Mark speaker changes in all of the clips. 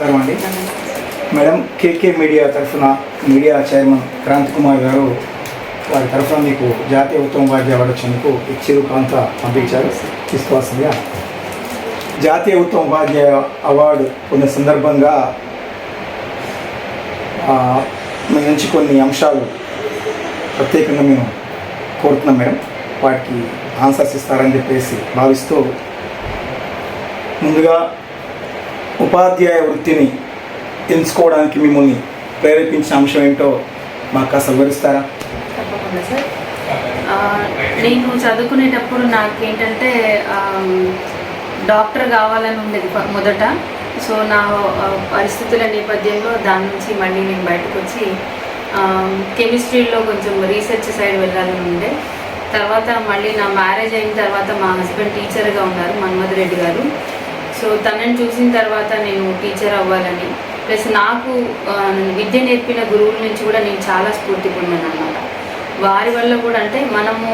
Speaker 1: నమస్కారం అండి. Madam KK media తరఫున మీడియా చైర్మన్ క్రాంతి కుమార్ గారు వారి తరఫున మీకు జాతీయ ఉత్తమ ఉపాధ్యాయ అవార్డు వచ్చేందుకు చిరు కాంత పంపించారు. తీసుకోవాల్సిందిగా. జాతీయ ఉత్తమ ఉపాధ్యాయ అవార్డు పొందిన సందర్భంగా మీ నుంచి కొన్ని అంశాలు ప్రత్యేకంగా మేము కోరుతున్నాం మేడం. వాటికి ఆన్సర్స్ ఇస్తారని చెప్పేసి భావిస్తూ ముందుగా ఉపాధ్యాయ వృత్తిని ఎంచుకోవడానికి మిమ్మల్ని ప్రేరేపించిన అంశం ఏంటో మాకు కాస్త వివరిస్తారా?
Speaker 2: తప్పకుండా సార్. నేను చదువుకునేటప్పుడు నాకేంటంటే డాక్టర్ కావాలని ఉండేది మొదట. సో నా పరిస్థితుల నేపథ్యంలో దాని నుంచి మళ్ళీ నేను బయటకు వచ్చి కెమిస్ట్రీలో కొంచెం రీసెర్చ్ సైడ్ వెళ్ళాలని ఉండే. తర్వాత మళ్ళీ నా మ్యారేజ్ అయిన తర్వాత మా హస్బెండ్ టీచర్గా ఉన్నారు మన్మధ్ రెడ్డి గారు. సో తనని చూసిన తర్వాత నేను టీచర్ అవ్వాలని ప్లస్ నాకు విద్య నేర్పిన గురువుల నుంచి కూడా నేను చాలా స్ఫూర్తి పొందాను అనమాట వారి వల్ల కూడా అంటే మనము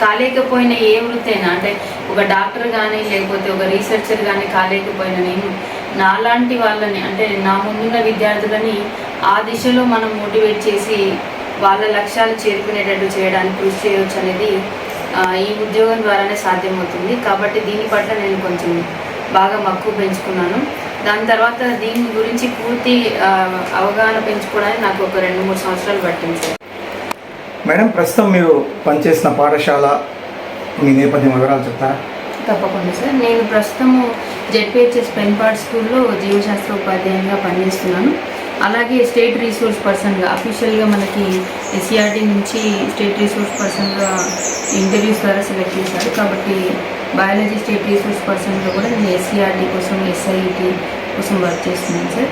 Speaker 2: కాలేకపోయిన ఏ వృత్తి అయినా అంటే ఒక డాక్టర్ కానీ లేకపోతే ఒక రీసెర్చర్ కానీ కాలేకపోయిన నేను నాలాంటి వాళ్ళని అంటే నా ముందున్న విద్యార్థులని ఆ దిశలో మనం మోటివేట్ చేసి వాళ్ళ లక్ష్యాలు చేరుకునేటట్టు చేయడానికి కృషి చేయవచ్చు అనేది ఈ ఉద్యోగం ద్వారానే సాధ్యమవుతుంది. కాబట్టి దీని పట్ల నేను కొంచెం బాగా మక్కువ పెంచుకున్నాను. దాని తర్వాత దీని గురించి పూర్తి అవగాహన పెంచుకోవడానికి నాకు ఒక రెండు మూడు సంవత్సరాలు పట్టింది సార్.
Speaker 1: మేడం ప్రస్తుతం మీరు పనిచేసిన పాఠశాల మీ నేపథ్యం వివరాలు చెప్తారా?
Speaker 2: తప్పకుండా సార్. నేను ప్రస్తుతము జెడ్పిహెచ్ఎస్ పెన్పాడ్ స్కూల్లో జీవశాస్త్ర ఉపాధ్యాయునిగా పనిచేస్తున్నాను. అలాగే స్టేట్ రీసోర్స్ పర్సన్గా అఫీషియల్గా మనకి ఎస్సీఆర్టీ నుంచి స్టేట్ రీసోర్స్ పర్సన్గా ఇంటర్వ్యూస్ ద్వారా సెలెక్ట్ చేశారు. కాబట్టి బయాలజీ స్టేట్ రీసోర్స్ పర్సన్గా కూడా నేను ఎస్సీఆర్టీ కోసం ఎస్ఐటి కోసం వర్క్ చేస్తున్నాను సార్.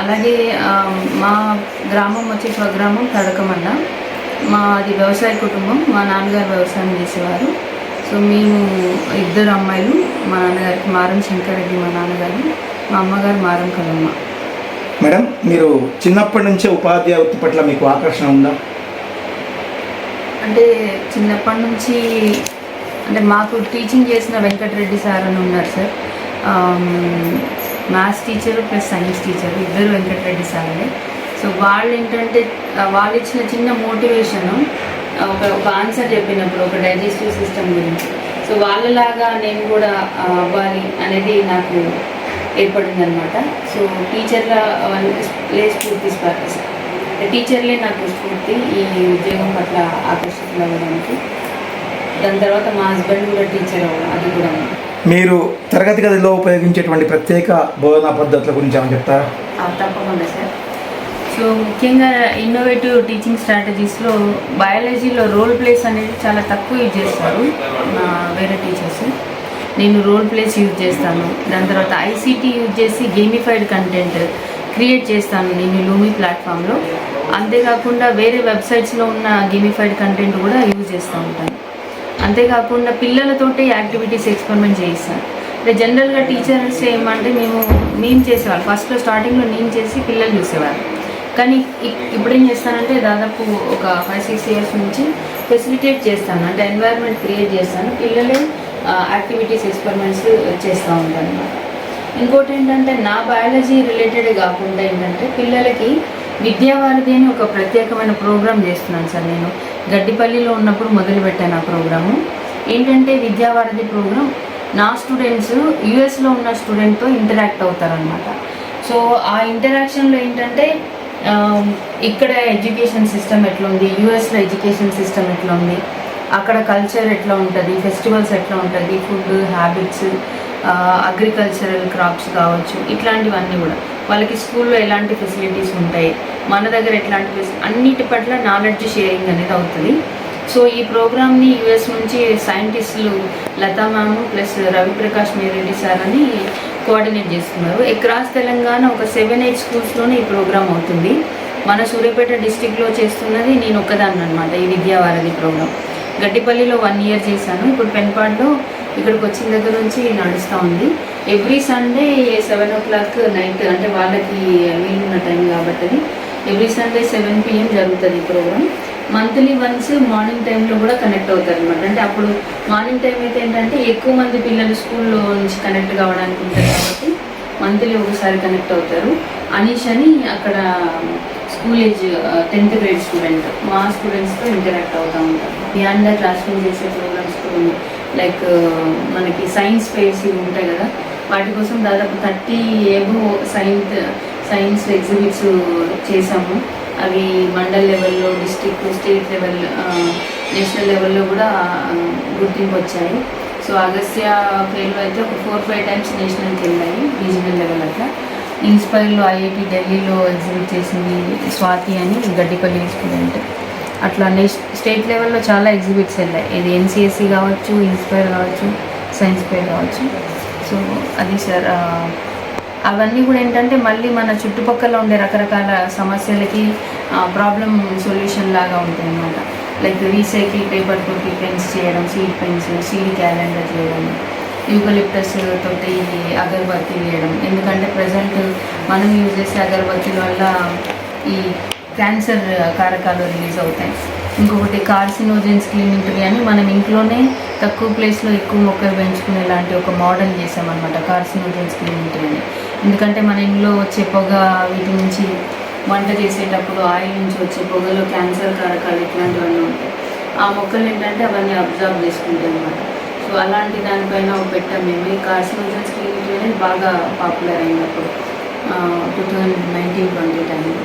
Speaker 2: అలాగే మా గ్రామం వచ్చి స్వగ్రామం తడకమన్న మాది వ్యవసాయ కుటుంబం మా నాన్నగారు వ్యవసాయం చేసేవారు. సో మేము ఇద్దరు అమ్మాయిలు మా నాన్నగారికి మారం శంకరెడ్డి మా నాన్నగారు మా అమ్మగారు మారం కలమ్మ.
Speaker 1: మేడం మీరు చిన్నప్పటి నుంచే ఉపాధ్యాయ వృత్తి పట్ల మీకు ఆకర్షణ ఉందా?
Speaker 2: అంటే చిన్నప్పటి నుంచి అంటే మాకు టీచింగ్ చేసిన వెంకటరెడ్డి సార్ అని ఉన్నారు sir. Maths teacher plus science teacher ఇద్దరు వెంకటరెడ్డి సార్లే. సో వాళ్ళు ఏంటంటే వాళ్ళు ఇచ్చిన చిన్న మోటివేషన్ ఒక ఒక ఆన్సర్ చెప్పినప్పుడు ఒక డైజెస్టివ్ సిస్టమ్ గురించి. సో వాళ్ళలాగా నేను కూడా అవ్వాలి అనేది నాకు ఏర్పడిందనమాట. సో టీచర్ల లే స్ఫూర్తి స్పర్శ టీచర్లే నాకు స్ఫూర్తి ఈ ఉద్యోగం పట్ల ఆకర్షితులు అవ్వడానికి దాని తర్వాత మా హస్బెండ్ కూడా టీచర్ అది కూడా.
Speaker 1: మీరు తరగతి గదిలో ఉపయోగించేటువంటి ప్రత్యేక బోధనా పద్ధతుల గురించి ఏమైనా చెప్తారా?
Speaker 2: తప్పకుండా సార్ సో ముఖ్యంగా ఇన్నోవేటివ్ టీచింగ్ స్ట్రాటజీస్లో బయాలజీలో రోల్ ప్లేస్ అనేది చాలా తక్కువ యూజ్ చేస్తారు వేరే టీచర్స్ నేను రోల్ ప్లేస్ యూజ్ చేస్తాను. దాని తర్వాత ఐసీటీ యూజ్ చేసి గేమిఫైడ్ కంటెంట్ క్రియేట్ చేస్తాను నేను లూమి ప్లాట్ఫామ్లో అంతేకాకుండా వేరే వెబ్సైట్స్లో ఉన్న గేమిఫైడ్ కంటెంట్ కూడా యూజ్ చేస్తూ ఉంటాను. అంతేకాకుండా పిల్లలతోటే యాక్టివిటీస్ ఎక్స్పెరిమెంట్ చేయిస్తాను అంటే జనరల్గా టీచర్స్ ఏమంటే మేము మేము చేసేవాళ్ళు. ఫస్ట్లో స్టార్టింగ్లో నేను చేసి పిల్లలు చూసేవారు. కానీ ఇప్పుడు ఏం చేస్తానంటే దాదాపు ఒక ఫైవ్ సిక్స్ ఇయర్స్ నుంచి ఫెసిలిటేట్ చేస్తాను. అంటే ఎన్వైర్న్మెంట్ క్రియేట్ చేస్తాను. పిల్లలే యాక్టివిటీస్ ఎక్స్పెరిమెంట్స్ చేస్తూ ఉంటాను అనమాట ఇంకోటి ఏంటంటే నా బయాలజీ రిలేటెడ్ కాకుండా ఏంటంటే పిల్లలకి విద్యావారిధి అని ఒక ప్రత్యేకమైన ప్రోగ్రామ్ చేస్తున్నాను సార్ నేను. గడ్డిపల్లిలో ఉన్నప్పుడు మొదలుపెట్టాను ఆ ప్రోగ్రాము. ఏంటంటే విద్యావారధి ప్రోగ్రామ్ నా స్టూడెంట్స్ యుఎస్లో ఉన్న స్టూడెంట్తో ఇంటరాక్ట్ అవుతారనమాట సో ఆ ఇంటరాక్షన్లో ఏంటంటే ఇక్కడ ఎడ్యుకేషన్ సిస్టమ్ ఎట్లా ఉంది యుఎస్లో ఎడ్యుకేషన్ సిస్టమ్ ఎట్లా ఉంది అక్కడ కల్చర్ ఎట్లా ఉంటుంది ఫెస్టివల్స్ ఎట్లా ఉంటుంది ఫుడ్ హ్యాబిట్స్ అగ్రికల్చరల్ క్రాప్స్ కావచ్చు ఇట్లాంటివన్నీ కూడా. వాళ్ళకి స్కూల్లో ఎలాంటి ఫెసిలిటీస్ ఉంటాయి? మన దగ్గర ఎట్లాంటి ఫెసి- అన్నిటి పట్ల నాలెడ్జ్ షేరింగ్ అనేది అవుతుంది. సో ఈ ప్రోగ్రామ్ని యుఎస్ నుంచి సైంటిస్టులు Latha ma'am plus Raviprakash Mereddy sir అని కోఆర్డినేట్ చేస్తున్నారు. ఎక్రాస్ తెలంగాణ ఒక సెవెన్ ఎయిట్ స్కూల్స్లోనే ఈ ప్రోగ్రామ్ అవుతుంది. మన సూర్యాపేట డిస్టిక్లో చేస్తున్నది నేను ఒక్కదాన్ని అనమాట ఈ విద్యావారధి ప్రోగ్రామ్. గడ్డిపల్లిలో వన్ ఇయర్ చేశాను. ఇప్పుడు పెన్పాడ్లో ఇక్కడికి వచ్చిన దగ్గర నుంచి నడుస్తూ ఉంది. Every Sunday seven o'clock night అంటే వాళ్ళకి వీలున్న టైం కాబట్టి ఎవ్రీ సండే సెవెన్ పిఎం జరుగుతుంది ఈ ప్రోగ్రామ్ మంత్లీ వన్స్ మార్నింగ్ టైంలో కూడా కనెక్ట్ అవుతారు అనమాట అంటే అప్పుడు మార్నింగ్ టైం అయితే ఏంటంటే ఎక్కువ మంది పిల్లలు స్కూల్లో నుంచి కనెక్ట్ కావడానికి ఉంటారు కాబట్టి మంత్లీ ఒకసారి కనెక్ట్ అవుతారు. అనీష్ అని అక్కడ school age tenth grade student మా స్టూడెంట్స్తో ఇంటరాక్ట్ అవుతూ ఉంటారు. బియాండ్ ద క్లాస్ రూమ్ చేసే ప్రోగ్రామ్స్ కూడా ఉన్నాయి. లైక్ uh, మనకి సైన్స్ ఫేర్స్ ఇవి ఉంటాయి కదా వాటి కోసం దాదాపు thirty above science science exhibits చేసాము అవి మండల్ లెవెల్లో డిస్ట్రిక్ట్ స్టేట్ లెవెల్ నేషనల్ లెవెల్లో కూడా గుర్తింపు వచ్చాయి. సో అగస్త్య పేరులో అయితే ఒక ఫోర్ ఫైవ్ టైమ్స్ నేషనల్కి వెళ్ళాయి రీజనల్ లెవెల్ అట్లా. ఇన్స్పైర్లో ఐఐటి ఢిల్లీలో ఎగ్జిబిట్ చేసింది స్వాతి అని గడ్డిపల్లి స్టూడెంట్. అట్లా నేష్ స్టేట్ లెవెల్లో చాలా ఎగ్జిబిట్స్ వెళ్ళాయి. ఇది ఎన్సిఎస్సి కావచ్చు ఇన్స్పైర్ కావచ్చు సైన్స్ పేర్ కావచ్చు. సో అది సార్ అవన్నీ కూడా ఏంటంటే మళ్ళీ మన చుట్టుపక్కల ఉండే రకరకాల సమస్యలకి ప్రాబ్లం సొల్యూషన్ లాగా ఉంటాయి అన్నమాట లైక్ రీసైకిల్ పేపర్ తోటి పెన్స్ చేయడం సీడ్ పెన్స్ సీడ్ క్యాలెండర్ చేయడం యూకలిప్టస్ తోటి అగరబత్తి వేయడం. ఎందుకంటే ప్రజెంట్ మనం యూజ్ చేసే అగరబత్తిల వల్ల ఈ క్యాన్సర్ కారకాలు రిలీజ్ అవుతాయి. ఇంకొకటి కార్సినోజెన్స్ క్లీనింగ్ ఉంటుంది అని మనం ఇంట్లోనే తక్కువ ప్లేస్లో ఎక్కువ మొక్కలు పెంచుకునే లాంటి ఒక మోడల్ చేసామన్నమాట కార్సినోజన్స్ గ్రీన్ ట్రీ ఎందుకంటే మన ఇంట్లో వచ్చే పొగ వీటి నుంచి వంట చేసేటప్పుడు ఆయిల్ నుంచి వచ్చే పొగలో క్యాన్సర్ కారకాలు ఇట్లాంటివన్నీ ఉంటాయి. ఆ మొక్కలు ఏంటంటే అవన్నీ అబ్జర్వ్ చేసుకుంటాయి అన్నమాట. సో అలాంటి దానిపైన ఒక పెట్టాం మేము ఈ కార్సినోజన్స్ క్లీనింగ్ అనేది బాగా పాపులర్ అయినప్పుడు టూ థౌజండ్ నైన్టీన్ ట్వంటీ టైంలో.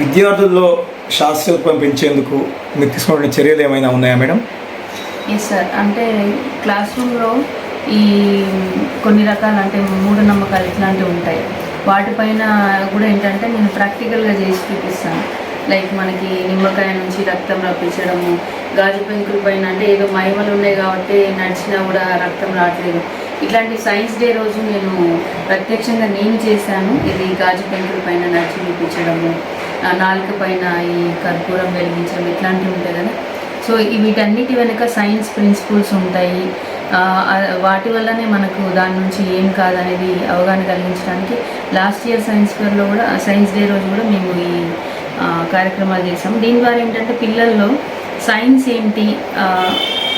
Speaker 1: విద్యార్థుల్లో శాస్త్రీయత్వం పెంచేందుకు మీరు తీసుకున్న చర్యలు ఏమైనా ఉన్నాయా మేడం?
Speaker 2: ఎస్ సార్ అంటే క్లాస్ రూమ్లో ఈ కొన్ని రకాల అంటే మూఢనమ్మకాలు ఇట్లాంటివి ఉంటాయి. వాటిపైన కూడా ఏంటంటే నేను ప్రాక్టికల్గా చేసి చూపిస్తాను. లైక్ మనకి నిమ్మకాయ నుంచి రక్తం రప్పించడము గాజు పెంకుల పైన అంటే ఏదో మహిమలు ఉన్నాయి కాబట్టి నడిచినా కూడా రక్తం రావట్లేదు. ఇట్లాంటి సైన్స్ డే రోజు నేను ప్రత్యక్షంగా నేను చేశాను. ఇది గాజు పెంకుల పైన నడిచి చూపించడము నాలుక పైన ఈ కర్పూరం వెలిగించడం ఇట్లాంటివి ఉంటాయి కదా. సో వీటన్నిటి వెనుక సైన్స్ ప్రిన్సిపల్స్ ఉంటాయి. వాటి వల్లనే మనకు దాని నుంచి ఏం కాదనేది అవగాహన కలిగించడానికి లాస్ట్ ఇయర్ సైన్స్ ఫేర్లో కూడా సైన్స్ డే రోజు కూడా మేము ఈ కార్యక్రమాలు చేసాం దీని ద్వారా ఏంటంటే పిల్లల్లో సైన్స్ ఏంటి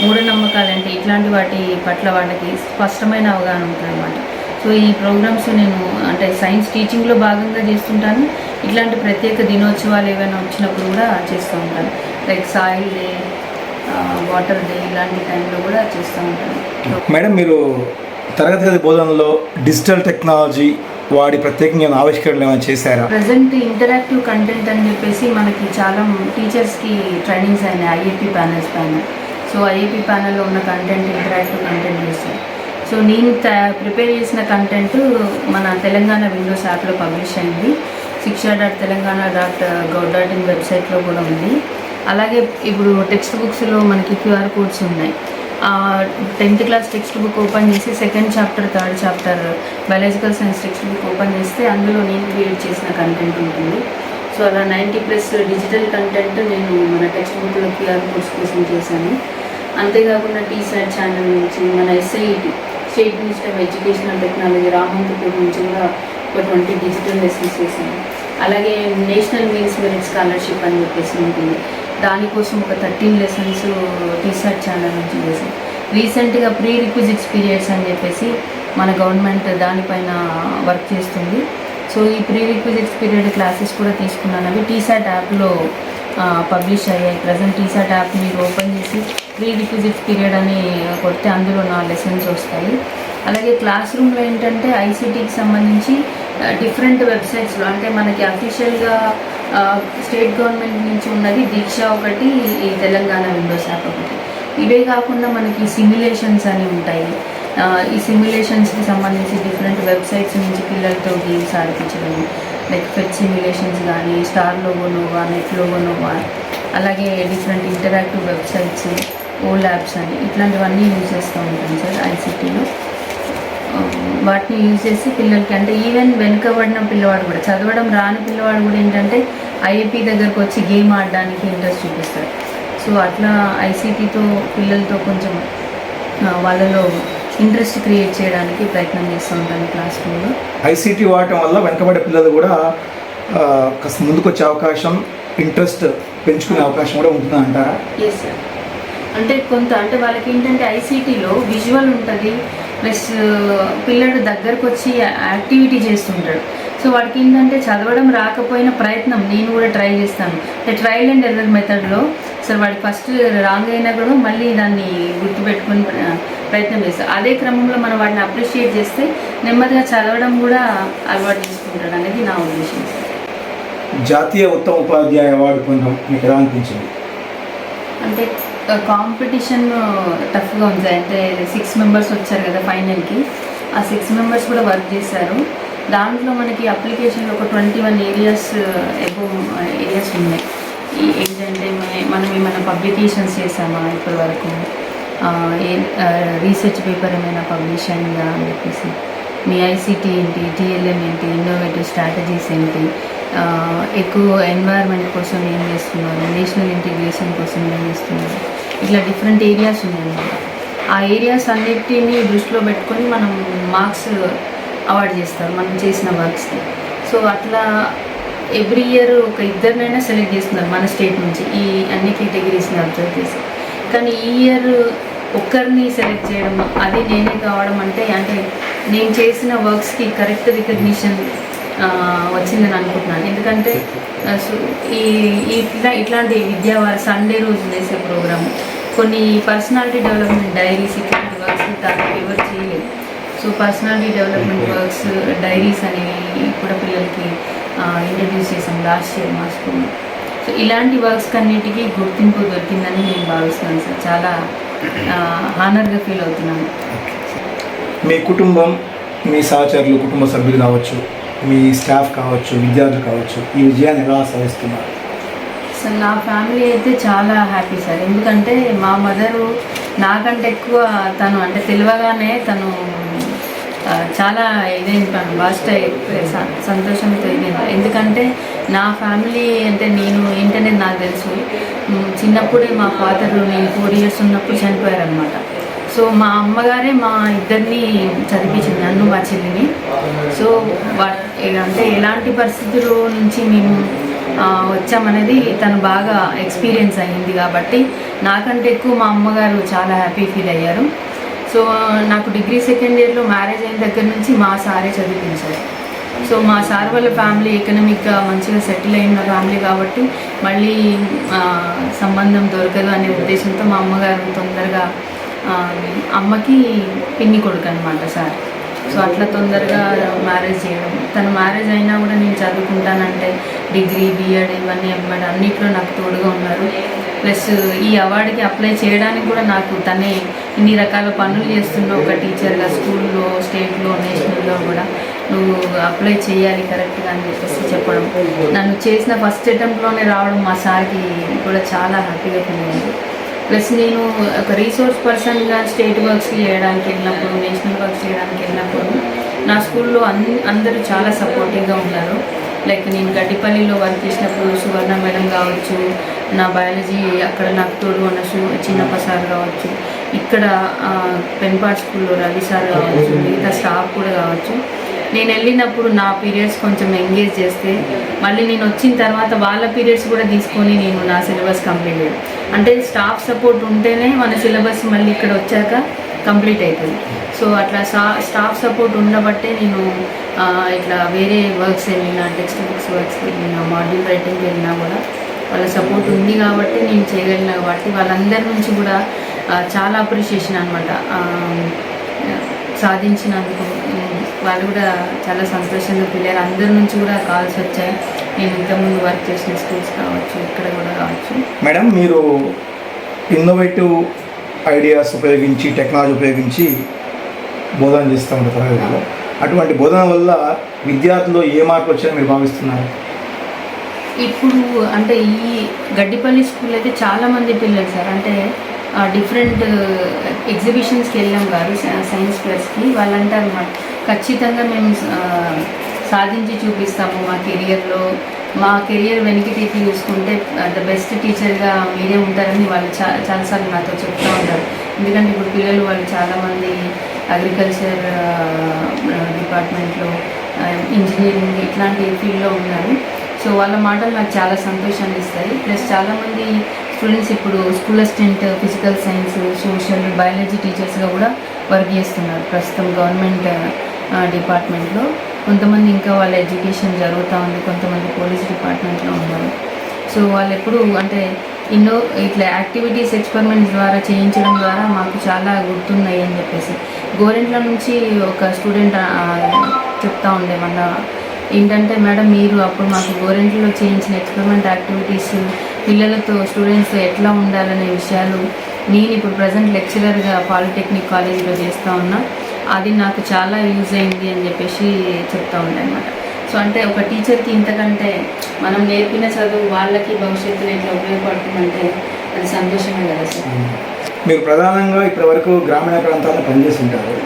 Speaker 2: మూఢనమ్మకాలు ఏంటి ఇట్లాంటి వాటి పట్ల వాళ్ళకి స్పష్టమైన అవగాహన ఉంటుంది అనమాట సో ఈ ప్రోగ్రామ్స్ నేను అంటే సైన్స్ టీచింగ్లో భాగంగా చేస్తుంటాను. ఇట్లాంటి ప్రత్యేక దినోత్సవాలు ఏమైనా వచ్చినప్పుడు కూడా చేస్తూ ఉంటాను. Like soil day water day ఇలాంటి టైంలో కూడా చేస్తూ ఉంటాను.
Speaker 1: మేడం మీరు తరగతి గది బోధనలో డిజిటల్ టెక్నాలజీ వాడి ప్రత్యేకంగా ఏమైనా ఆవిష్కరణలు ఏమైనా చేశారా?
Speaker 2: ప్రజెంట్ ఇంటరాక్టివ్ కంటెంట్ అని చెప్పేసి మనకి చాలా టీచర్స్కి ట్రైనింగ్స్ అయినాయి ఐఏపీ ప్యానల్స్ పైన. సో ఐఏపీ ప్యానల్లో ఉన్న కంటెంట్ ఇంటరాక్టివ్ కంటెంట్ చేస్తాం. సో నేను ప్రిపేర్ చేసిన కంటెంట్ మన తెలంగాణ విండోస్ యాప్లో పబ్లిష్ అయింది. Shiksha dot Telangana dot gov dot in వెబ్సైట్లో కూడా ఉంది. అలాగే ఇప్పుడు టెక్స్ట్ బుక్స్లో మనకి క్యూఆర్ కోడ్స్ ఉన్నాయి. Tenth class text book open చేసి second chapter third chapter biological science textbook open చేస్తే అందులో నేను క్రియేట్ చేసిన కంటెంట్ ఉంటుంది. సో అలా నైంటీ ప్లస్ డిజిటల్ కంటెంట్ నేను మన టెక్స్ట్ బుక్లో క్యూఆర్ కోడ్స్ కోసం చేశాను. అంతేకాకుండా టీసాట్ ఛానల్ నుంచి మన SIT state minister of educational technology Ramanthapur నుంచి కూడా ఒక ట్వంటీ డిజిటల్ లెసన్స్ చేశాను. అలాగే నేషనల్ మీన్స్ మెరిట్ స్కాలర్షిప్ అని చెప్పేసి ఉంటుంది. దానికోసం ఒక థర్టీన్ లెసన్స్ టీసాట్ ఛానల్ నుంచి చేశాను రీసెంట్గా ప్రీ రిక్విజిట్స్ పీరియడ్స్ అని చెప్పేసి మన గవర్నమెంట్ దానిపైన వర్క్ చేస్తుంది. సో ఈ ప్రీ రిక్విజిట్స్ పీరియడ్ క్లాసెస్ కూడా తీసుకున్నాను. అవి టీసాట్ యాప్లో పబ్లిష్ అయ్యాయి. ప్రజెంట్ టీసాట్ యాప్ మీరు ఓపెన్ చేసి ప్రీ రిక్విజిట్స్ పీరియడ్ అని కొడితే అందులో నా లెసన్స్ వస్తాయి. అలాగే క్లాస్ రూమ్లో ఏంటంటే ఐసీటీకి సంబంధించి డిఫరెంట్ వెబ్సైట్స్లో అంటే మనకి అఫీషియల్గా స్టేట్ గవర్నమెంట్ నుంచి ఉన్నది దీక్ష ఒకటి ఈ తెలంగాణ విండోస్ యాప్ ఒకటి. ఇవే కాకుండా మనకి సిమ్యులేషన్స్ అని ఉంటాయి. ఈ సిమ్యులేషన్స్కి సంబంధించి డిఫరెంట్ వెబ్సైట్స్ నుంచి పిల్లలతో గేమ్స్ ఆడిపించడం లైక్ ఫెట్ సిమ్యులేషన్స్ కానీ స్టార్ లోగోనోవా నెట్ లోగోనోవా అలాగే different interactive websites O labs అని. ఇట్లాంటివన్నీ యూజ్ చేస్తూ ఉంటాం సార్ ఐసీటీలో వాటిని యూజ్ చేసి పిల్లలకి అంటే ఈవెన్ వెనుకబడిన పిల్లవాడు కూడా చదవడం రాని పిల్లవాడు కూడా ఏంటంటే ఐఏపీ దగ్గరకు వచ్చి గేమ్ ఆడడానికి ఇంట్రెస్ట్ చూపిస్తారు సో అట్లా ఐసీటీతో పిల్లలతో కొంచెం వాళ్ళలో ఇంట్రెస్ట్ క్రియేట్ చేయడానికి ప్రయత్నం చేస్తూ ఉంటాను క్లాస్ రూమ్లో.
Speaker 1: ఐసీటీ వాడటం వల్ల వెనకబడే పిల్లలు కూడా కాస్త ముందుకు వచ్చే అవకాశం ఇంట్రెస్ట్ పెంచుకునే అవకాశం కూడా ఉంటుంది అంటారా
Speaker 2: ఎస్ సార్ అంటే కొంత అంటే వాళ్ళకి ఏంటంటే ఐసీటీలో విజువల్ ఉంటుంది ప్లస్ పిల్లడు దగ్గరకు వచ్చి యాక్టివిటీ చేస్తుంటాడు. సో వాడికి ఏంటంటే చదవడం రాకపోయిన ప్రయత్నం నేను కూడా ట్రై చేస్తాను. అంటే ట్రయల్ అండ్ ఎర్రర్ మెథడ్లో అసలు వాడికి ఫస్ట్ రాంగ్ అయినా కూడా మళ్ళీ దాన్ని గుర్తుపెట్టుకొని ప్రయత్నం చేస్తాను అదే క్రమంలో మనం వాడిని అప్రిషియేట్ చేస్తే నెమ్మదిగా చదవడం కూడా అలవాటు చేసుకుంటాడు అనేది నా ఉద్దేశం.
Speaker 1: జాతీయ ఉత్తమ ఉపాధ్యాయ అవార్డు పొందడం మీకు ఎలా అనిపించింది?
Speaker 2: అంటే కాంపిటీషన్ టఫ్గా ఉంది. అంటే సిక్స్ మెంబర్స్ వచ్చారు కదా ఫైనల్కి ఆ సిక్స్ మెంబర్స్ కూడా వర్క్ చేశారు. దాంట్లో మనకి అప్లికేషన్లో ఒక twenty one areas above areas ఉన్నాయి. ఏంటంటే మనం ఏమైనా పబ్లికేషన్స్ చేసామా ఇప్పటి వరకు? ఏ రీసెర్చ్ పేపర్ ఏమైనా పబ్లిష్ అయిందా అని చెప్పేసి. మీ ఐసీటీ ఏంటి? టీఎల్ఎం ఏంటి? ఇన్నోవేటివ్ స్ట్రాటజీస్ ఏంటి? ఎక్కువ ఎన్వైర్న్మెంట్ కోసం ఏం చేస్తున్నారు? నేషనల్ ఇంటిగ్రేషన్ కోసం ఏం చేస్తున్నారు? ఇట్లా డిఫరెంట్ ఏరియాస్ ఉన్నాయన్నమాట ఆ ఏరియాస్ అన్నిటినీ దృష్టిలో పెట్టుకొని మనం మార్క్స్ అవార్డ్ చేస్తారు మనం చేసిన వర్క్స్కి సో అట్లా ఎవ్రీ ఇయర్ ఒక ఇద్దరినైనా సెలెక్ట్ చేస్తున్నారు మన స్టేట్ నుంచి ఈ అన్ని కేటగిరీస్ని అబ్జర్వ్ చేసి. కానీ ఈ ఇయర్ ఒక్కరిని సెలెక్ట్ చేయడం అది నేనే కావడం అంటే అంటే నేను చేసిన వర్క్స్కి కరెక్ట్ రికగ్నిషన్ వచ్చిందని అనుకుంటున్నాను. ఎందుకంటే ఈ ఇట్లా ఇట్లాంటి విద్యా సండే రోజు చేసే ప్రోగ్రామ్ కొన్ని పర్సనాలిటీ డెవలప్మెంట్ డైరీస్ ఇట్లాంటి వర్క్స్ ఎవరు చేయలేదు. So personality development works diaries అనేవి కూడా పిల్లలకి ఇంట్రడ్యూస్ చేసాం లాస్ట్ ఇయర్ మా స్కూల్లో సో ఇలాంటి వర్క్స్ అన్నిటికీ గుర్తింపు దొరికిందని నేను భావిస్తున్నాను సార్. చాలా హానర్గా ఫీల్ అవుతున్నాను.
Speaker 1: మీ కుటుంబం మీ సహచరులు కుటుంబ సభ్యులు కావచ్చు మీ స్టాఫ్ కావచ్చు విద్యార్థులు కావచ్చు ఈ విజయాన్ని ఎలా సాధిస్తున్నారు?
Speaker 2: సార్ నా ఫ్యామిలీ అయితే చాలా హ్యాపీ సార్. ఎందుకంటే మా మదరు నాకంటే ఎక్కువ తను అంటే తెలియగానే తను చాలా ఇదైంది తను బాస్ట్ సంతోషంతో ఇదైంది. ఎందుకంటే నా ఫ్యామిలీ అంటే నేను ఏంటనేది నాకు తెలుసు. చిన్నప్పుడే మా ఫాదర్ నేను ఫోర్ ఇయర్స్ ఉన్నప్పుడు చనిపోయారనమాట సో మా అమ్మగారే మా ఇద్దరిని చదివించింది నన్ను మా చెల్లిని. సో అంటే ఎలాంటి పరిస్థితుల నుంచి మేము వచ్చామనేది తను బాగా ఎక్స్పీరియన్స్ అయ్యింది కాబట్టి నాకంటే ఎక్కువ మా అమ్మగారు చాలా హ్యాపీ ఫీల్ అయ్యారు. సో నాకు డిగ్రీ సెకండ్ ఇయర్లో మ్యారేజ్ అయిన దగ్గర నుంచి మా సారే చదివించారు. సో మా సార్ వాళ్ళ ఫ్యామిలీ ఎకనామిక్గా మంచిగా సెటిల్ అయిన ఫ్యామిలీ కాబట్టి మళ్ళీ సంబంధం దొరకదు అనే ఉద్దేశంతో మా అమ్మగారు తొందరగా అమ్మకి పిన్ని కొడుకు అనమాట సార్. సో అట్లా తొందరగా మ్యారేజ్ చేయడం. తను మ్యారేజ్ అయినా కూడా నేను చదువుకుంటానంటే డిగ్రీ బీఎడ్ ఇవన్నీ ఎంఎడ్ అన్నిట్లో నాకు తోడుగా ఉన్నారు. ప్లస్ ఈ అవార్డుకి అప్లై చేయడానికి కూడా నాకు తనే ఇన్ని రకాల పనులు చేస్తున్న ఒక టీచర్గా స్కూల్లో స్టేట్లో నేషనల్లో కూడా నువ్వు అప్లై చేయాలి కరెక్ట్గా అని చెప్పేసి చెప్పడం. నన్ను చేసిన ఫస్ట్ అటెంప్ట్లోనే రావడం మా సార్కి కూడా చాలా హ్యాపీగా ఫీల్ అయింది. ప్లస్ నేను ఒక రీసోర్స్ పర్సన్గా స్టేట్ వర్క్స్ చేయడానికి వెళ్ళినప్పుడు నేషనల్ వర్క్స్ చేయడానికి వెళ్ళినప్పుడు నా స్కూల్లో అన్ అందరూ చాలా సపోర్టివ్గా ఉన్నారు. లైక్ నేను గడ్డిపల్లిలో వర్క్ చేసినప్పుడు సువర్ణ మేడం కావచ్చు నా బయాలజీ అక్కడ నాకు తోడు ఉన్న చిన్నప్ప సార్ కావచ్చు ఇక్కడ పెన్పాట్ స్కూల్లో రవి సార్ కావచ్చు మిగతా స్టాఫ్ కూడా కావచ్చు. నేను వెళ్ళినప్పుడు నా పీరియడ్స్ కొంచెం ఎంగేజ్ చేస్తే మళ్ళీ నేను వచ్చిన తర్వాత వాళ్ళ పీరియడ్స్ కూడా తీసుకొని నేను నా సిలబస్ కంప్లీట్ చేయడం అంటే స్టాఫ్ సపోర్ట్ ఉంటేనే మన సిలబస్ మళ్ళీ ఇక్కడ వచ్చాక కంప్లీట్ అవుతుంది సో అట్లా స్టా స్టాఫ్ సపోర్ట్ ఉండబట్టే నేను ఇట్లా వేరే వర్క్స్ వెళ్ళినా టెక్స్ట్ బుక్స్ వర్క్స్ వెళ్ళినా మాడ్యూల్ రైటింగ్ వెళ్ళినా కూడా వాళ్ళ సపోర్ట్ ఉంది కాబట్టి నేను చేయగలిగిన కాబట్టి వాళ్ళందరి నుంచి కూడా చాలా అప్రిషియేషన్ అనమాట సాధించినందుకు. వాళ్ళు కూడా చాలా సంతోషంగా పిల్లలు అందరి నుంచి కూడా కాల్స్ వచ్చాయి. నేను ఇంతకుముందు వర్క్ చేసిన స్కూల్స్ కావచ్చు ఇక్కడ కూడా కావచ్చు.
Speaker 1: మేడం మీరు ఇన్నోవేటివ్ ఐడియాస్ ఉపయోగించి టెక్నాలజీ ఉపయోగించి బోధన చేస్తూ ఉంటారు తరగతిలో అటువంటి బోధన వల్ల విద్యార్థులు ఏ మార్పు వచ్చాయని మీరు భావిస్తున్నారు?
Speaker 2: ఇప్పుడు అంటే ఈ గడ్డిపల్లి స్కూల్ అయితే చాలా మంది పిల్లలు సార్. అంటే డిఫరెంట్ ఎగ్జిబిషన్స్కి uh, వెళ్ళాం కాదు సైన్స్ ప్లస్కి వాళ్ళు అంటారు అన్నమాట ఖచ్చితంగా మేము సాధించి చూపిస్తాము మా కెరియర్లో మా కెరియర్ వెనక్కి తీపి చూసుకుంటే ద బెస్ట్ టీచర్గా మీరే ఉంటారని వాళ్ళు చా చాలాసార్లు నాతో చెప్తూ ఉంటారు. ఎందుకంటే ఇప్పుడు పిల్లలు వాళ్ళు చాలామంది అగ్రికల్చర్ డిపార్ట్మెంట్లో ఇంజనీరింగ్ ఇట్లాంటి ఫీల్డ్లో ఉన్నారు. సో వాళ్ళ మాటలు నాకు చాలా సంతోషాన్ని ఇస్తాయి. ప్లస్ చాలామంది స్టూడెంట్స్ ఇప్పుడు school assistant physical science social biology టీచర్స్గా కూడా వర్క్ చేస్తున్నారు. ప్రస్తుతం గవర్నమెంట్ డిపార్ట్మెంట్లో. కొంతమంది ఇంకా వాళ్ళ ఎడ్యుకేషన్ జరుగుతూ ఉంది. కొంతమంది పోలీస్ డిపార్ట్మెంట్లో ఉన్నారు. సో వాళ్ళు ఎప్పుడు అంటే ఎన్నో ఇట్లా యాక్టివిటీస్ ఎక్స్పెరిమెంట్స్ ద్వారా చేయించడం ద్వారా మాకు చాలా గుర్తున్నాయి అని చెప్పేసి. గోరెంట్ల నుంచి ఒక స్టూడెంట్ చెప్తా ఉండే మన ఏంటంటే మేడం మీరు అప్పుడు మాకు గోరెంట్లో చేయించిన ఎక్స్పెరిమెంట్ యాక్టివిటీస్ పిల్లలతో స్టూడెంట్స్ ఎట్లా ఉండాలనే విషయాలు నేను ఇప్పుడు ప్రజెంట్ లెక్చరర్గా పాలిటెక్నిక్ కాలేజీలో చేస్తూ ఉన్నా. అది నాకు చాలా యూజ్ అయింది అని చెప్పేసి చెప్తూ ఉండే అనమాట సో అంటే ఒక టీచర్కి ఇంతకంటే మనం నేర్పిన చదువు వాళ్ళకి భవిష్యత్తులో ఎట్లా ఉపయోగపడుతుందంటే అది సంతోషమే కదా సార్.
Speaker 1: మీరు ప్రధానంగా ఇప్పటి వరకు గ్రామీణ ప్రాంతాల్లో పనిచేస్తుంటారు.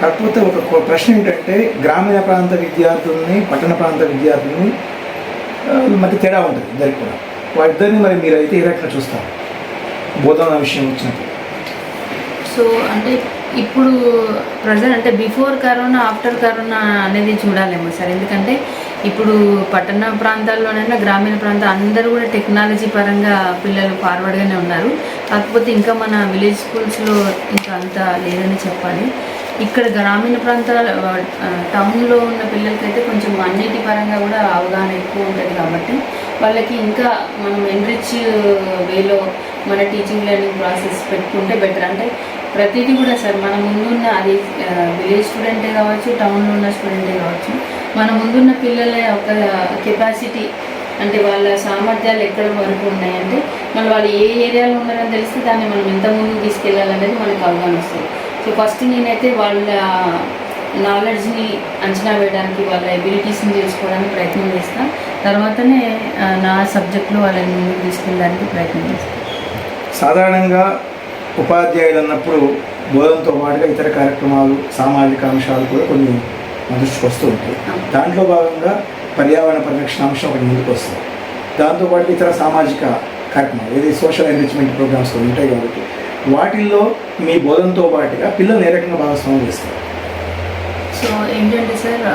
Speaker 1: కాకపోతే ఒక ప్రశ్న ఏంటంటే గ్రామీణ ప్రాంత విద్యార్థుల్ని పట్టణ ప్రాంత విద్యార్థుల్ని మధ్య తేడా ఉంటుంది ఇద్దరికి కూడా. వాళ్ళిద్దరిని మరి మీరు అయితే ఏ రకంగా చూస్తారు? బోధన విషయం వచ్చినప్పుడు.
Speaker 2: సో అంటే ఇప్పుడు ప్రజెంట్ అంటే బిఫోర్ కరోనా ఆఫ్టర్ కరోనా అనేది చూడాలేమో సార్. ఎందుకంటే ఇప్పుడు పట్టణ ప్రాంతాల్లోనైనా గ్రామీణ ప్రాంతాలు అందరూ కూడా టెక్నాలజీ పరంగా పిల్లలు ఫార్వర్డ్గానే ఉన్నారు. కాకపోతే ఇంకా మన విలేజ్ స్కూల్స్లో ఇంకా అంత లేదని చెప్పాలి. ఇక్కడ గ్రామీణ ప్రాంతాల టౌన్లో ఉన్న పిల్లలకైతే కొంచెం అన్నిటి పరంగా కూడా అవగాహన ఎక్కువ ఉంటుంది కాబట్టి వాళ్ళకి ఇంకా మనం ఎన్రిచ్ వేలో uh, మన టీచింగ్ లెర్నింగ్ ప్రాసెస్ పెట్టుకుంటే బెటర్ అంటే ప్రతిదీ కూడా సార్ మన ముందున్న అది uh, విలేజ్ స్టూడెంటే కావచ్చు టౌన్లో ఉన్న స్టూడెంటే కావచ్చు మన ముందున్న పిల్లల ఒక కెపాసిటీ అంటే వాళ్ళ సామర్థ్యాలు ఎక్కడ వరకు ఉన్నాయంటే మన వాళ్ళు ఏ ఏరియాలో ఉన్నారని తెలిస్తే దాన్ని మనం ఎంత ముందుకు తీసుకెళ్ళాలనేది మనకు అవగాహన వస్తుంది. సో ఫస్ట్ నేనైతే వాళ్ళ నాలెడ్జ్ని అంచనా వేయడానికి వాళ్ళ ఎబిలిటీస్ని తెలుసుకోవడానికి ప్రయత్నం చేస్తాను తర్వాతనే నా సబ్జెక్ట్లో వాళ్ళని ముందుకు తీసుకెళ్ళడానికి ప్రయత్నం చేస్తాను.
Speaker 1: సాధారణంగా ఉపాధ్యాయులు అన్నప్పుడు బోధనతో పాటుగా ఇతర కార్యక్రమాలు సామాజిక అంశాలు కూడా కొన్ని దృష్టికి వస్తూ ఉంటాయి. దాంట్లో భాగంగా పర్యావరణ పరిరక్షణ అంశం ఒకటి ముందుకు వస్తుంది. దాంతోపాటు ఇతర సామాజిక కార్యక్రమాలు ఏది సోషల్ ఎంరిచ్మెంట్ ప్రోగ్రామ్స్ కొన్ని ఉంటాయి కాబట్టి వాటిల్లో మీ బోధనతో పాటుగా పిల్లలు ఏ రకంగా భాగస్వామ్యం చేస్తారు?
Speaker 2: సో ఏంటంటే సార్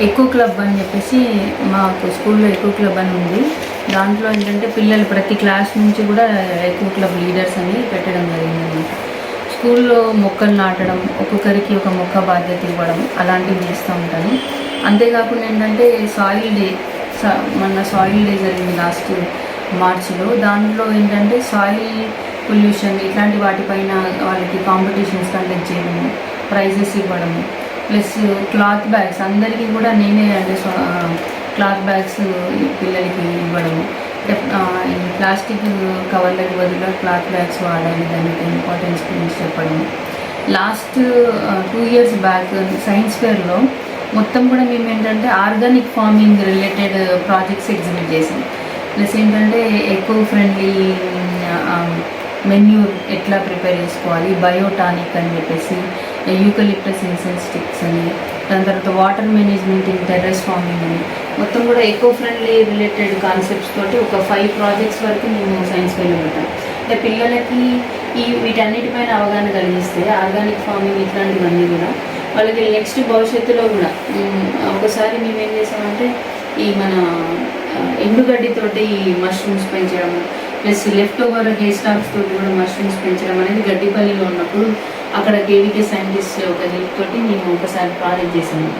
Speaker 2: ఎక్కువ క్లబ్ అని చెప్పేసి మాకు స్కూల్లో ఎక్కువ క్లబ్ అని ఉంది. దాంట్లో ఏంటంటే పిల్లలు ప్రతి క్లాస్ నుంచి కూడా ఎక్కువ క్లబ్ లీడర్స్ అని పెట్టడం జరిగింది. స్కూల్లో మొక్కలు నాటడం ఒక్కొక్కరికి ఒక మొక్క బాధ్యత ఇవ్వడం అలాంటివి చేస్తూ ఉంటాను. అంతేకాకుండా ఏంటంటే సాయిల్ డే స- సాయిల్ డే జరిగింది లాస్ట్ మార్చిలో. దాంట్లో ఏంటంటే సాయిల్ పొల్యూషన్ ఇట్లాంటి వాటిపైన వాళ్ళకి కాంపిటీషన్స్ కండక్ట్ చేయడము ప్రైజెస్ ఇవ్వడము ప్లస్ క్లాత్ బ్యాగ్స్. అందరికీ కూడా నేనే అంటే క్లాత్ బ్యాగ్స్ పిల్లలకి ఇవ్వడము ఈ ప్లాస్టిక్ కవర్లకు బదులుగా క్లాత్ బ్యాగ్స్ వాడాలి. దానికి ఇంపార్టెన్స్ గురించి చెప్పడం. Last two years back science ఫేర్లో మొత్తం కూడా మేము ఏంటంటే organic farming related projects exhibit చేసాం. ప్లస్ ఏంటంటే ఎకో ఫ్రెండ్లీ మెన్యూర్ ఎట్లా ప్రిపేర్ చేసుకోవాలి? బయోటానిక్ అని చెప్పేసి యూకలిప్టస్ ఇన్సెన్స్ స్టిక్స్ అని దాని తర్వాత water management in terrace farming అని. మొత్తం కూడా ఎకో ఫ్రెండ్లీ రిలేటెడ్ కాన్సెప్ట్స్ తోటి ఒక ఫైవ్ ప్రాజెక్ట్స్ వరకు మేము సైన్స్ ఫెయిల్ ఉంటాం అంటే పిల్లలకి ఈ వీటన్నిటిపైన అవగాహన కలిగిస్తే ఆర్గానిక్ ఫార్మింగ్ ఇట్లాంటివన్నీ కూడా వాళ్ళకి నెక్స్ట్ భవిష్యత్తులో కూడా ఒకసారి మేము ఏం చేసామంటే ఈ మన ఎండుగడ్డితోటి ఈ మష్రూమ్స్ పెంచడం plus left over hair stacks తోటి కూడా మష్రూమ్స్ పెంచడం అనేది గడ్డిపల్లిలో ఉన్నప్పుడు అక్కడ కేవీకే సైంటిస్ట్ ఒక హెల్ప్ తోటి మేము ఒకసారి ప్రాజెక్ట్ చేసాము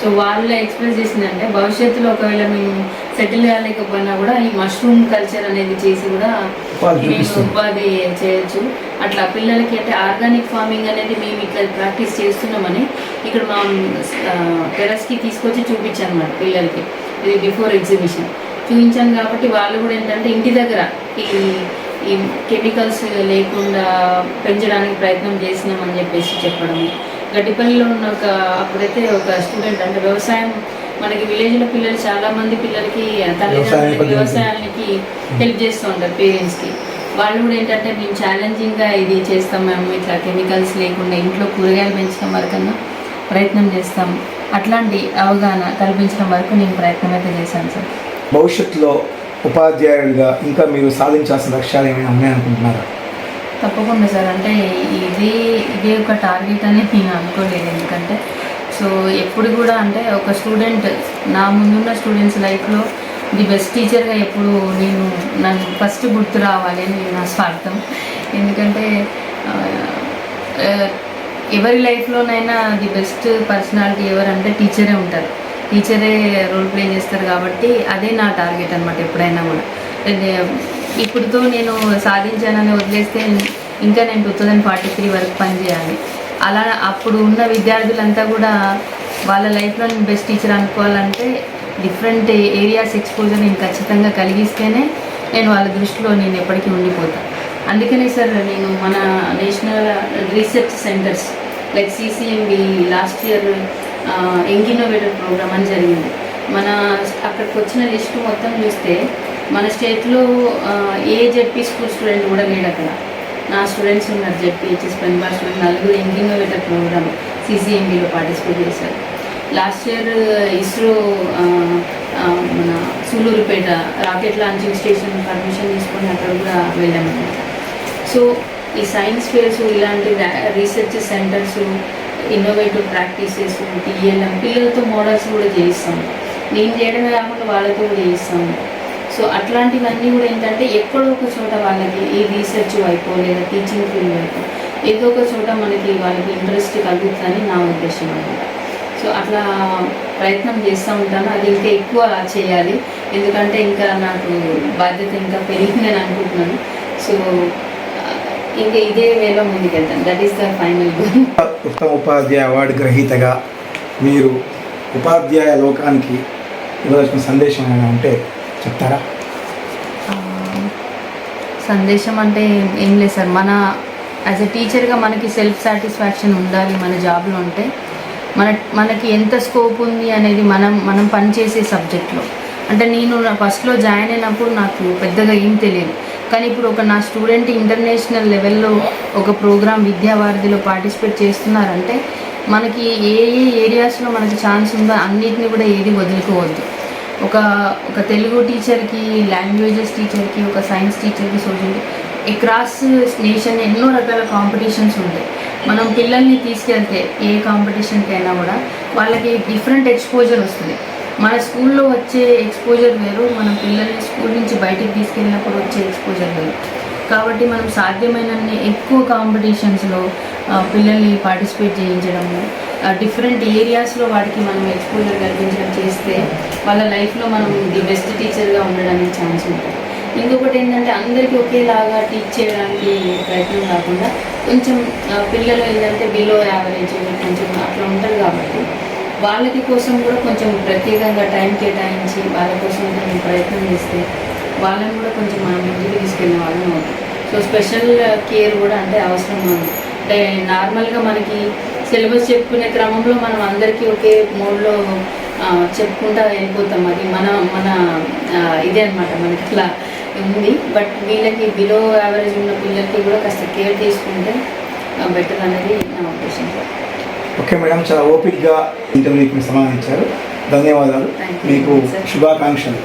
Speaker 2: సో వాళ్ళు ఎక్స్ప్రెస్ చేసిందంటే భవిష్యత్తులో ఒకవేళ మేము సెటిల్ కాలేకపోయినా కూడా ఈ మష్రూమ్ కల్చర్ అనేది చేసి కూడా
Speaker 1: ఉపాధి
Speaker 2: మేము. ఉపాధి చేయొచ్చు. అట్లా పిల్లలకి అంటే ఆర్గానిక్ ఫార్మింగ్ అనేది మేము ఇట్లా ప్రాక్టీస్ చేస్తున్నామని ఇక్కడ మా టెరస్కి తీసుకొచ్చి చూపించాను అన్నమాట పిల్లలకి. ఇది బిఫోర్ ఎగ్జిబిషన్. చూపించాను కాబట్టి వాళ్ళు కూడా ఏంటంటే ఇంటి దగ్గర ఈ ఈ కెమికల్స్ లేకుండా పెంచడానికి ప్రయత్నం చేసినామని చెప్పేసి చెప్పడం. గడ్డిపల్లిలో ఉన్న ఒక అప్పుడైతే ఒక స్టూడెంట్ అంటే వ్యవసాయం మనకి విలేజ్లో పిల్లలు చాలా మంది పిల్లలకి తల్లిదండ్రులకి
Speaker 1: పద్ధతి.
Speaker 2: వ్యవసాయానికి హెల్ప్ చేస్తూ ఉంటారు పేరెంట్స్కి. వాళ్ళు కూడా ఏంటంటే మేము ఛాలెంజింగ్గా ఇది చేస్తాం మేము ఇట్లా కెమికల్స్ లేకుండా ఇంట్లో కూరగాయలు పెంచడం వరకన్నా ప్రయత్నం చేస్తాం. అట్లాంటి అవగాహన కల్పించడం వరకు నేను ప్రయత్నం అయితే చేశాను సార్.
Speaker 1: భవిష్యత్తులో ఉపాధ్యాయులుగా ఇంకా మీరు సాధించాల్సిన లక్ష్యాలు ఏమైనా ఉన్నాయనుకుంటున్నారా
Speaker 2: తప్పకుండా సార్. అంటే ఇది ఇదే ఒక టార్గెట్ అని నేను అనుకోలేదు. ఎందుకంటే సో ఎప్పుడు కూడా అంటే ఒక స్టూడెంట్ నా ముందున్న స్టూడెంట్స్ లైఫ్లో ది బెస్ట్ టీచర్గా ఎప్పుడు నేను నన్ను ఫస్ట్ గుర్తు రావాలి అని నా స్వార్థం. ఎందుకంటే ఎవరి లైఫ్లోనైనా ది బెస్ట్ పర్సనాలిటీ ఎవరంటే టీచరే ఉంటారు. టీచరే రోల్ ప్లే చేస్తారు కాబట్టి అదే నా టార్గెట్ అనమాట ఎప్పుడైనా కూడా. ఇప్పుడుతో నేను సాధించానని వదిలేస్తే ఇంకా నేను టూ థౌజండ్ ఫార్టీ త్రీ వరకు పనిచేయాలి అలా అప్పుడు ఉన్న విద్యార్థులంతా కూడా వాళ్ళ లైఫ్లో నేను బెస్ట్ టీచర్ అనుకోవాలంటే డిఫరెంట్ ఏరియాస్ ఎక్స్పోజర్ నేను ఖచ్చితంగా కలిగిస్తేనే నేను వాళ్ళ దృష్టిలో నేను ఎప్పటికీ ఉండిపోతాను అందుకనే సార్ నేను మన national research centres like CCMB last year young innovator programme అని జరిగింది. మన అక్కడికి వచ్చిన లిస్టు మొత్తం చూస్తే మన స్టేట్లో ఏ జెడ్పీ స్కూల్ స్టూడెంట్ కూడా లేడు అక్కడ. నా స్టూడెంట్స్ ఉన్నారు జెడ్పీహెచ్ఎస్ పెన్బార్ స్టూడెంట్ నలుగురు యంగ్ ఇన్నోవేటర్ ప్రోగ్రామ్ సిసిఎంబిలో పార్టిసిపేట్ చేశారు. లాస్ట్ ఇయర్ ఇస్రో మన Sullurpeta rocket launching station permission తీసుకొని అక్కడ కూడా వెళ్ళామన్నమాట. సో ఈ సైన్స్ ఫేర్స్ ఇలాంటి రీసెర్చ్ సెంటర్స్ ఇన్నోవేటివ్ ప్రాక్టీసెస్ తీయడం పిల్లలతో మోడల్స్ కూడా చేయిస్తాం నేను చేయడమే కాకుండా వాళ్ళతో కూడా చేయిస్తాము. సో అట్లాంటివన్నీ కూడా ఏంటంటే ఎక్కడో ఒక చోట వాళ్ళకి ఈ రీసెర్చ్ వైపు లేదా టీచింగ్ ఫీల్డ్ వైపు ఏదో ఒక చోట మనకి వాళ్ళకి ఇంట్రెస్ట్ కలుగుతుందని నా ఉద్దేశం అనమాట. సో అట్లా ప్రయత్నం చేస్తూ ఉంటాను. అది ఇంకా ఎక్కువ చేయాలి. ఎందుకంటే ఇంకా నాకు బాధ్యత ఇంకా పెరిగిందని అనుకుంటున్నాను. సో ఇంకా ఇదే వేలో ముందుకెళ్తాను. దట్ ఈస్ ద ఫైనల్
Speaker 1: ఉత్తమ ఉపాధ్యాయ అవార్డు గ్రహీతగా మీరు ఉపాధ్యాయ లోకానికి ఇవ్వవలసిన సందేశం ఏమైనా ఉంటే చెప్తారా?
Speaker 2: సందేశం అంటే ఏం లేదు సార్. మన యాజ్ ఎ టీచర్గా మనకి సెల్ఫ్ సాటిస్ఫాక్షన్ ఉండాలి మన జాబ్లో ఉంటే మన మనకి ఎంత స్కోప్ ఉంది అనేది మనం మనం పనిచేసే సబ్జెక్ట్లో అంటే నేను నా ఫస్ట్లో జాయిన్ అయినప్పుడు నాకు పెద్దగా ఏం తెలియదు. కానీ ఇప్పుడు ఒక నా స్టూడెంట్ ఇంటర్నేషనల్ లెవెల్లో ఒక ప్రోగ్రామ్ విద్యావారిధిలో పార్టిసిపేట్ చేస్తున్నారంటే మనకి ఏ ఏ ఏరియాస్లో మనకి ఛాన్స్ ఉందో అన్నిటిని కూడా ఏది వదులుకోవద్దు. ఒక ఒక తెలుగు టీచర్కి లాంగ్వేజెస్ టీచర్కి ఒక సైన్స్ టీచర్కి సోషల్ క్రాస్ నేషన్ ఎన్నో రకాల కాంపిటీషన్స్ ఉంటాయి. మనం పిల్లల్ని తీసుకెళ్తే ఏ కాంపిటీషన్కి అయినా కూడా వాళ్ళకి డిఫరెంట్ ఎక్స్పోజర్ వస్తుంది. మన స్కూల్లో వచ్చే ఎక్స్పోజర్ వేరు మనం పిల్లల్ని స్కూల్ నుంచి బయటికి తీసుకెళ్ళినప్పుడు వచ్చే ఎక్స్పోజర్ వేరు. కాబట్టి మనం సాధ్యమైనన్ని ఎక్కువ కాంపిటీషన్స్లో పిల్లల్ని పార్టిసిపేట్ చేయించడము డిఫరెంట్ ఏరియాస్లో వాటికి మనం ఎక్స్పోజర్ కల్పించడం చేస్తే వాళ్ళ లైఫ్లో మనం ది బెస్ట్ టీచర్గా ఉండడానికి ఛాన్స్ ఉంటుంది. ఇంకొకటి ఏంటంటే అందరికీ ఒకేలాగా టీచ్ చేయడానికి ప్రయత్నం కాకుండా కొంచెం పిల్లలు ఏంటంటే బిలో యావరేజ్ కొంచెం అట్లా ఉంటారు కాబట్టి వాళ్ళకి కోసం కూడా కొంచెం ప్రత్యేకంగా టైం కేటాయించి వాళ్ళ కోసం కొంచెం ప్రయత్నం చేస్తే వాళ్ళని కూడా కొంచెం మనం ముందుకు తీసుకెళ్ళిన వాళ్ళం అవుతాం. సో స్పెషల్ కేర్ కూడా అంటే అవసరం ఉంది అంటే నార్మల్గా మనకి సిలబస్ చెప్పుకునే క్రమంలో మనం అందరికీ ఒకే మోడ్లో చెప్పుకుంటా వెళ్ళిపోతాం. అది మన మన ఇదే అనమాట మనకి ఇట్లా ఉంది. బట్ వీళ్ళకి బిలో యావరేజ్ ఉన్న పిల్లలకి కూడా కాస్త కేర్ తీసుకుంటే బెటర్ అనేది నా ఉద్దేశం.
Speaker 1: ఓకే మేడం చాలా ఓపిక్గా ఇంటర్వ్యూకి సమాధానం ఇచ్చారు. ధన్యవాదాలు. మీకు. శుభాకాంక్షలు.